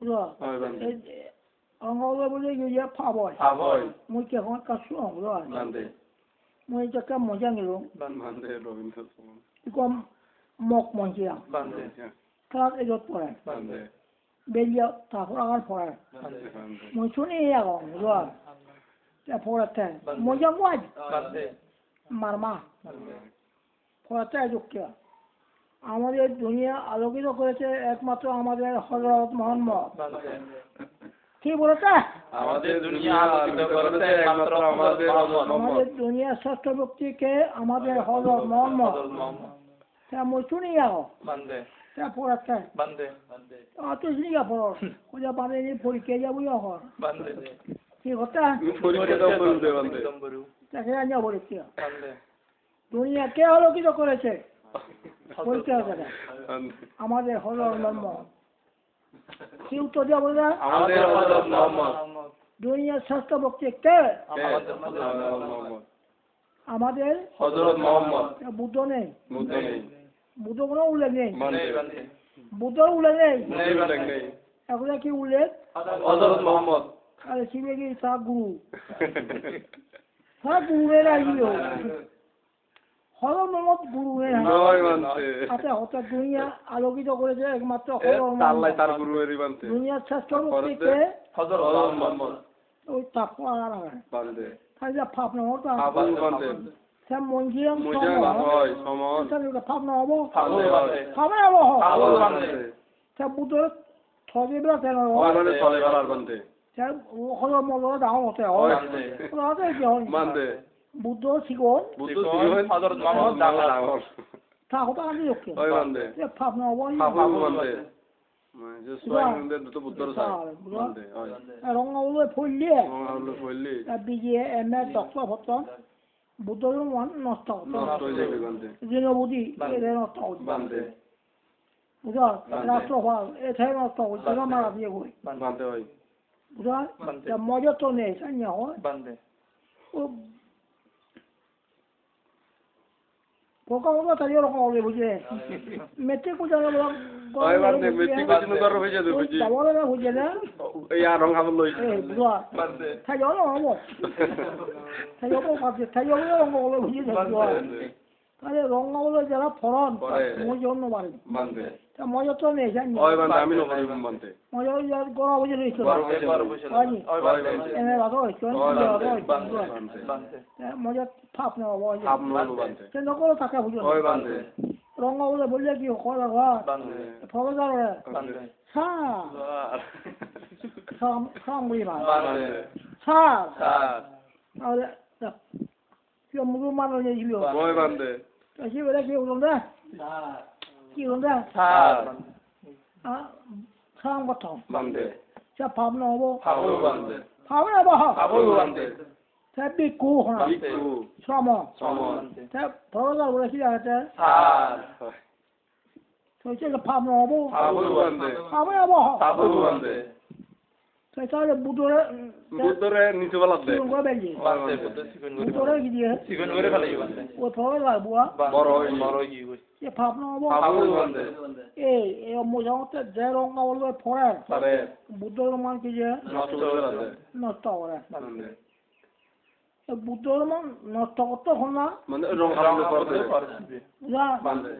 را آنها را بوده یا پاوای پاوای مو که هون کسو را بنده مو اینجا کم مجنگ رو بنده رو این تصمیم ایکم مک مجنگ بنده تاک ایجاد پرن بنده belli tahur ağır porar. Muçun iyi yağı, zor. Ya poratı. Muca muad. Marma. Poratı acuk ya. আমাদের দুনিয়া আলোকিত করেছে একমাত্র আমাদের হজরত মোহাম্মদ। কি বলেছে? আমাদের দুনিয়া আলোকিত করেছে একমাত্র আমাদের আমাদের মুহাম্মদ। দুনিয়ার শ্রেষ্ঠ ব্যক্তিকে আমাদের হজরত মোহাম্মদ। হযরত মুহাম্মদ। তা মুচুনিয়াও বান্দে। তা পড়াতে বান্দে। বান্দে অত শুনিয়া পড়ো কোজা পাবে নি পরীক্ষা যাব এখন বান্দে। কি কথা পরীক্ষা দাও বলতে বান্দে তাকে আনিয়া পরীক্ষা বান্দে। দুনিয়া কে আলোকিত করেছে? করে বান্দে আমাদের হজরত মোহাম্মদ। কি উত্তর দিয়া বলে আমাদের হযরত মুহাম্মদ। দুনিয়ার শ্রেষ্ঠ ব্যক্তি কে আমাদের হযরত মুহাম্মদ। বুদ্ধ নেই। বুদ্ধ নেই। বুদ্ধ কোনো উল্লেখ নেই। বান্দে বান্দে বুদ্ধর উল্লেখ নেই? নেই এখন কি উল্লেখ? হযরত মুহাম্মদ। আরে শিবে কি তার গুরু। নয় বান্দে আচ্ছা হঠাৎ দুনিয়া আলোকিত করেছে একমাত্র তার গুরু দুনিয়ার শ্রেষ্ঠ মুহাম্মদ ওই আর বান্দে। সে মঞ্জিয়াম হয় সমন হব? বান্দে মানে চলে বান্দে। সে হতে হয়? বান্দে। বুদ্ধ শিখল থাকোতে কালি ৰখে মজাত পোকা ওটা তাই রকম হবে বুঝে মেট্রিক কোথায় যারা ফরন বান্দে জন্ম কোচিং কর হয়ে যাবে বুঝি যাবলে না বুঝে না এই আর রং খাবার লই এই বুঝা বান্দে তাই জল হবো তাই জল কাছে তাই জল রঙ বলে বুঝে বুঝা তাহলে রঙ বলে যারা ফরন করে। মই জন্য পারে বান্দে তা মজা তো নেই জানি হয় বান্দে আমি নবই বান্দে মজা যার গড়া বুঝে রয়েছে বড় বান্দে বড় বসে হয়নি ওই বান্দে এনে বাবা হয়েছে হয় বান্দে বাবা 키우는데 사, 아, 사람부터 반대, 자, 밥 넣어. 바보 반대, 밥을 해봐. 바보 반대, 자, 믿고 하나. 믿고, 사모. 정원, 자, 벌어다 그래 시작할 때, 사, 저 이제 밥 넣어. 바보 반대, 밥을 해봐. 바보 반대, তাহলে বুদরে বুদ্ধরে নিচে বেলাত দে কি করে বেজি বান্দে বুদ্ধ সিগুন করে বুদরে কি দিয়ে সিগুন করে ফেলাই বান্দে ও ফবজার বুয়া বড় হই বড় হই সে ফাপ নহব আবু বান্দে এই এই মোজামতে যে রঙ বলবে ফরে তারে বুদ্ধর মান কি যে নষ্ট হয়ে যাবে নষ্ট করে বান্দে বুদ্ধর মান নষ্ট করতে হল না মানে রং করতে করতে যা বান্দে